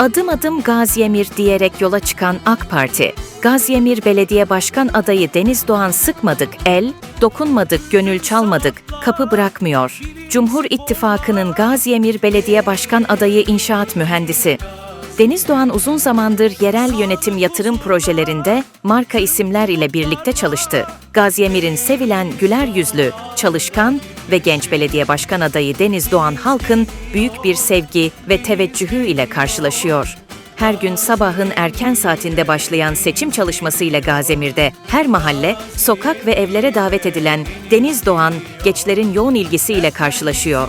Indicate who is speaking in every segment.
Speaker 1: Adım adım Gaziemir diyerek yola çıkan AK Parti, Gaziemir Belediye Başkan adayı Deniz Doğan sıkmadık el, dokunmadık gönül çalmadık, kapı bırakmıyor. Cumhur İttifakı'nın Gaziemir Belediye Başkan adayı inşaat mühendisi. Deniz Doğan uzun zamandır yerel yönetim yatırım projelerinde marka isimler ile birlikte çalıştı. Gaziemir'in sevilen güler yüzlü, çalışkan ve genç belediye başkan adayı Deniz Doğan halkın büyük bir sevgi ve teveccühü ile karşılaşıyor. Her gün sabahın erken saatinde başlayan seçim çalışmasıyla Gazemir'de her mahalle, sokak ve evlere davet edilen Deniz Doğan, gençlerin yoğun ilgisiyle karşılaşıyor.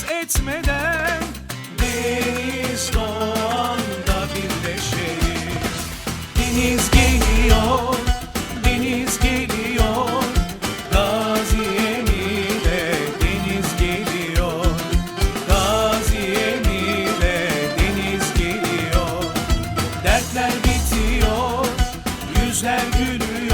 Speaker 2: haz etmeden Deniz doğanda birleşelim Deniz geliyor, deniz geliyor. Gaziye Emir'e deniz geliyor. Gaziye Emir'e deniz geliyor. Dertler bitiyor, yüzler gülüyor.